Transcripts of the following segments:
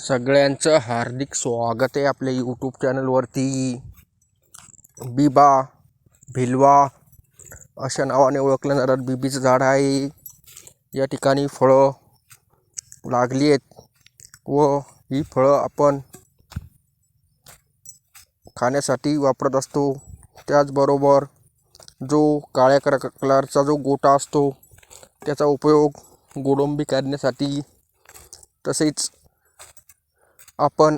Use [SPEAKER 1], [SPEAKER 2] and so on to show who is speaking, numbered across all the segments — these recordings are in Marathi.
[SPEAKER 1] सगळ्यांचं हार्दिक स्वागत आहे आपल्या यूट्यूब चॅनलवरती बिबा भिलवा अशा नावाने ओळखलं जाणार बिबीचं झाड आहे. या ठिकाणी फळं लागली आहेत व ही फळं आपण खाण्यासाठी वापरत असतो. त्याचबरोबर जो काळ्या कर कलरचा जो गोटा असतो त्याचा उपयोग गोडंबी काढण्यासाठी तसेच आपण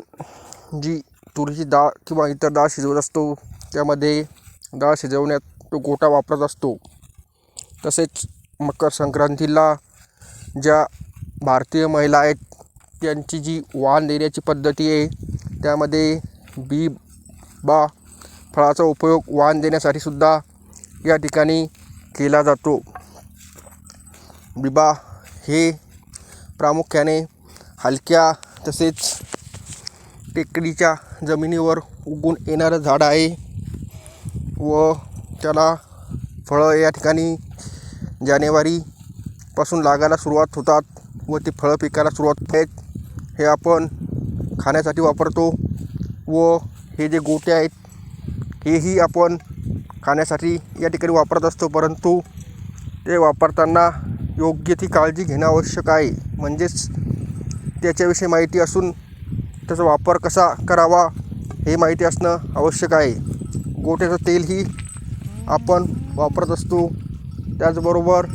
[SPEAKER 1] जी तुरीची डाळ किंवा इतर डाळ शिजवत असतो त्यामध्ये डाळ शिजवण्यात तो गोटा वापरत असतो. तसेच मकर संक्रांतीला ज्या भारतीय महिला आहेत त्यांची जी वाण देण्याची पद्धती आहे त्यामध्ये बी बा फळाचा उपयोग वाण देण्यासाठी सुद्धा या ठिकाणी केला जातो. बिबा हे प्रामुख्याने हलक्या तसेच टेकडीच्या जमिनीवर उगून येणारं झाड आहे व त्याला फळं या ठिकाणी जानेवारीपासून लागायला सुरुवात होतात व ते फळं पिकायला सुरुवात आहेत हे आपण खाण्यासाठी वापरतो व हे जे गोटे आहेत हेही आपण खाण्यासाठी या ठिकाणी वापरत असतो. परंतु ते वापरताना योग्य ती काळजी घेणं आवश्यक आहे. म्हणजेच त्याच्याविषयी माहिती असून त्याचा वापर कसा करावा हे माहिती असणं आवश्यक आहे. गोट्याचं तेलही आपण वापरत असतो. त्याचबरोबर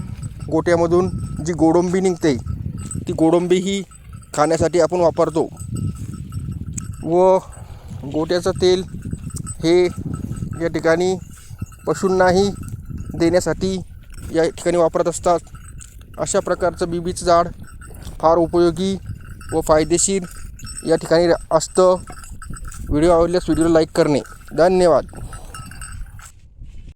[SPEAKER 1] गोट्यामधून जी गोडंबी निघते ती गोडंबीही खाण्यासाठी आपण वापरतो. व गोट्याचं तेल हे या ठिकाणी पशूंनाही देण्यासाठी या ठिकाणी वापरत असतात. अशा प्रकारचं बीबीचं झाड फार उपयोगी व फायदेशीर या ठिकाणी असतं. व्हिडिओ आवडल्यास व्हिडिओला लाईक करणे. धन्यवाद.